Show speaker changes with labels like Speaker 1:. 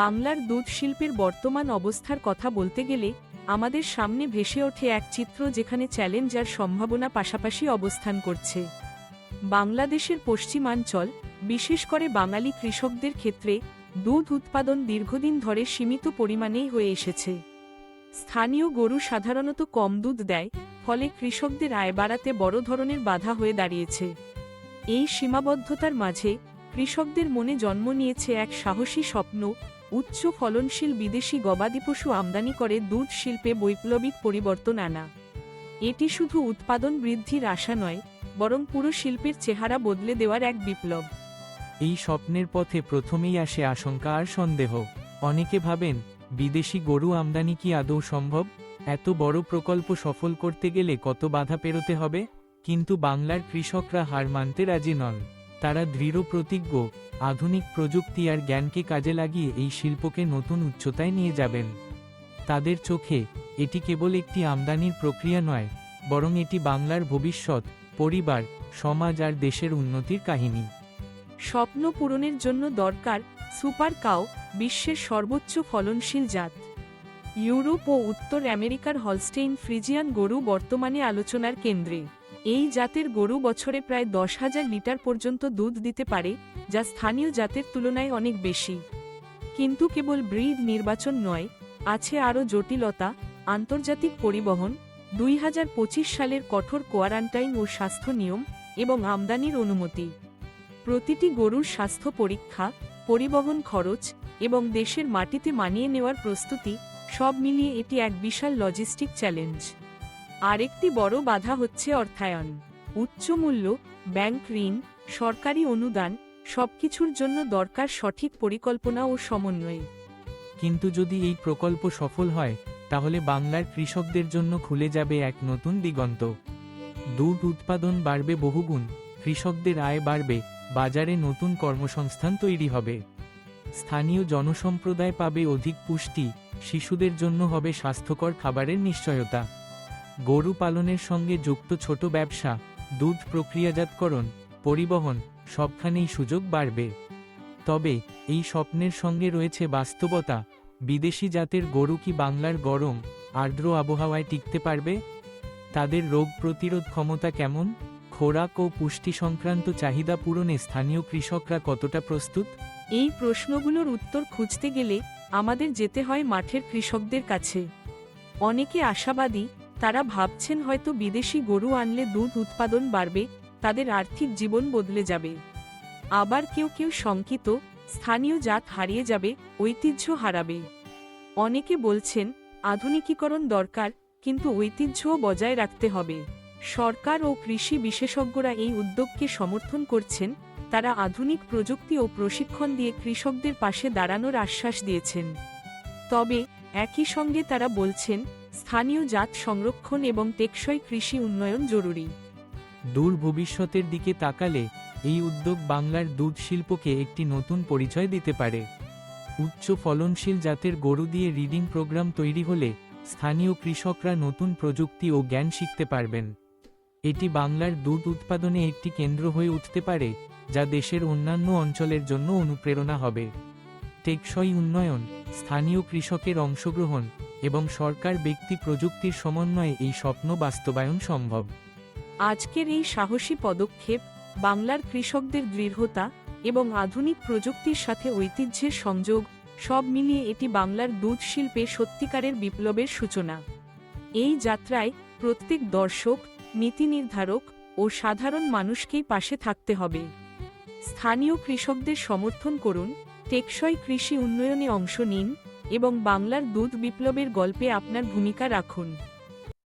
Speaker 1: বাংলার দুধ শিল্পের বর্তমান অবস্থার কথা বলতে গেলে, আমাদের সামনে ভেসে ওঠে এক চিত্র যেখানে চ্যালেঞ্জ আর সম্ভাবনা পাশাপাশি অবস্থান করছে। বাংলাদেশের পশ্চিমাঞ্চল, বিশেষ করে বাঙালি কৃষকদের ক্ষেত্রে, দুধ উৎপাদন দীর্ঘদিন ধরে সীমিত পরিমাণেই হয়ে এসেছে। স্থানীয় গরু সাধারণত কম দুধ দেয়, ফলে কৃষকদের আয় বাড়াতে বড় ধরনের বাধা হয়ে দাঁড়িয়েছে। এই সীমাবদ্ধতার মাঝে, কৃষকদের মনে জন্ম নিয়েছে এক সাহসী স্বপ্ন উচ্চ ফলনশীল বিদেশি গবাদি পশু আমদানি করে দুধ শিল্পে বৈপ্লবিক পরিবর্তন আনা। এটি শুধু উৎপাদন বৃদ্ধির আশা নয়, বরং পুরো শিল্পের চেহারা বদলে দেওয়ার এক বিপ্লব।
Speaker 2: এই স্বপ্নের পথে প্রথমেই আসে আশঙ্কা আর সন্দেহ। অনেকে ভাবেন, বিদেশি গরু আমদানি কি আদৌ সম্ভব? এত বড় প্রকল্প সফল করতে গেলে কত বাধা পেরোতে হবে? কিন্তু বাংলার কৃষকরা হার মানতে রাজি নন। তারা দৃঢ় প্রতিজ্ঞ, আধুনিক প্রযুক্তি আর জ্ঞানকে কাজে লাগিয়ে এই শিল্পকে নতুন উচ্চতায় নিয়ে যাবেন। তাদের চোখে, এটি কেবল একটি আমদানির প্রক্রিয়া নয়, বরং এটি বাংলার ভবিষ্যৎ, পরিবার, সমাজ আর দেশের উন্নতির কাহিনী।
Speaker 1: স্বপ্ন পূরণের জন্য দরকার সুপার কাও বিশ্বের সর্বোচ্চ ফলনশীল জাত। ইউরোপ ও উত্তর আমেরিকার হলস্টেইন ফ্রিজিয়ান গরু বর্তমানে আলোচনার কেন্দ্রে। এই জাতের গরু বছরে প্রায় দশ হাজার লিটার পর্যন্ত দুধ দিতে পারে, যা স্থানীয় জাতের তুলনায় অনেক বেশি। কিন্তু কেবল ব্রিড নির্বাচন নয়, আছে আরও জটিলতা, আন্তর্জাতিক পরিবহন, দুই হাজার পঁচিশ সালের কঠোর কোয়ারান্টাইন ও স্বাস্থ্য নিয়ম এবং আমদানির অনুমতি। প্রতিটি গরুর স্বাস্থ্য পরীক্ষা, পরিবহন খরচ এবং দেশের মাটিতে মানিয়ে নেওয়ার প্রস্তুতি সব মিলিয়ে এটি এক বিশাল লজিস্টিক চ্যালেঞ্জ আরেকটি বড় বাধা হচ্ছে অর্থায়ন। উচ্চ মূল্য, ব্যাংক ঋণ, সরকারি অনুদান সবকিছুর জন্য দরকার সঠিক পরিকল্পনা ও সমন্বয়।
Speaker 2: কিন্তু যদি এই প্রকল্প সফল হয়, তাহলে বাংলার কৃষকদের জন্য খুলে যাবে এক নতুন দিগন্ত। দুধ উৎপাদন বাড়বে বহুগুণ, কৃষকদের আয় বাড়বে, বাজারে নতুন কর্মসংস্থান তৈরি হবে। স্থানীয় জনসম্প্রদায় পাবে অধিক পুষ্টি, শিশুদের জন্য হবে স্বাস্থ্যকর খাবারের নিশ্চয়তা। গরু পালনের সঙ্গে যুক্ত ছোট ব্যবসা, দুধ প্রক্রিয়াজাতকরণ, পরিবহন, সবখানেই সুযোগ বাড়বে। তবে, এই স্বপ্নের সঙ্গে রয়েছে বাস্তবতা, বিদেশি জাতের গরু কি বাংলার গরম, আর্দ্র আবহাওয়ায় টিকতে পারবে? তাদের রোগ প্রতিরোধ ক্ষমতা কেমন? খোরাক ও পুষ্টি সংক্রান্ত চাহিদা পূরণে স্থানীয় কৃষকরা কতটা প্রস্তুত?
Speaker 1: এই প্রশ্নগুলোর উত্তর খুঁজতে গেলে আমাদের যেতে হয় মাঠের কৃষকদের কাছে। অনেকে আশাবাদী তারা ভাবছেন হয়তো বিদেশি গরু আনলে দুধ উৎপাদন বাড়বে, তাদের আর্থিক জীবন বদলে যাবে। আবার কেউ কেউ শঙ্কিত, স্থানীয় জাত হারিয়ে যাবে, ঐতিহ্য হারাবে। অনেকে বলছেন, আধুনিকীকরণ দরকার, কিন্তু ঐতিহ্যও বজায় রাখতে হবে। সরকার ও কৃষি বিশেষজ্ঞরা এই উদ্যোগকে সমর্থন করছেন, তারা আধুনিক প্রযুক্তি ও প্রশিক্ষণ দিয়ে কৃষকদের পাশে দাঁড়ানোর আশ্বাস দিয়েছেন। তবে, একই সঙ্গে তারা বলছেন স্থানীয় জাত সংরক্ষণ এবং টেকসই কৃষি উন্নয়ন জরুরি।
Speaker 2: দূর ভবিষ্যতের দিকে তাকালে এই উদ্যোগ বাংলার দুধ শিল্পকে একটি নতুন পরিচয় দিতে পারে। উচ্চ ফলনশীল জাতের গরু দিয়ে রিডিং প্রোগ্রাম তৈরি হলে স্থানীয় কৃষকরা নতুন প্রযুক্তি ও জ্ঞান শিখতে পারবেন। এটি বাংলার দুধ উৎপাদনে একটি কেন্দ্র হয়ে উঠতে পারে, যা দেশের অন্যান্য অঞ্চলের জন্য অনুপ্রেরণা হবে। টেকসই উন্নয়ন, স্থানীয় কৃষকের অংশগ্রহণ এবং সরকার ব্যক্তি প্রযুক্তির সমন্বয়ে এই স্বপ্ন বাস্তবায়ন সম্ভব।
Speaker 1: আজকের এই সাহসী পদক্ষেপ বাংলার কৃষকদের দৃঢ়তা এবং আধুনিক প্রযুক্তির সাথে ঐতিহ্যের সংযোগ সব মিলিয়ে এটি বাংলার দুধ শিল্পে সত্যিকারের বিপ্লবের সূচনা। এই যাত্রায় প্রত্যেক দর্শক, নীতি নির্ধারক ও সাধারণ মানুষকেই পাশে থাকতে হবে। স্থানীয় কৃষকদের সমর্থন করুন টেকসই কৃষি উন্নয়নে অংশ নিন এবং বাংলার দুধ বিপ্লবের গল্পে আপনার ভূমিকা রাখুন।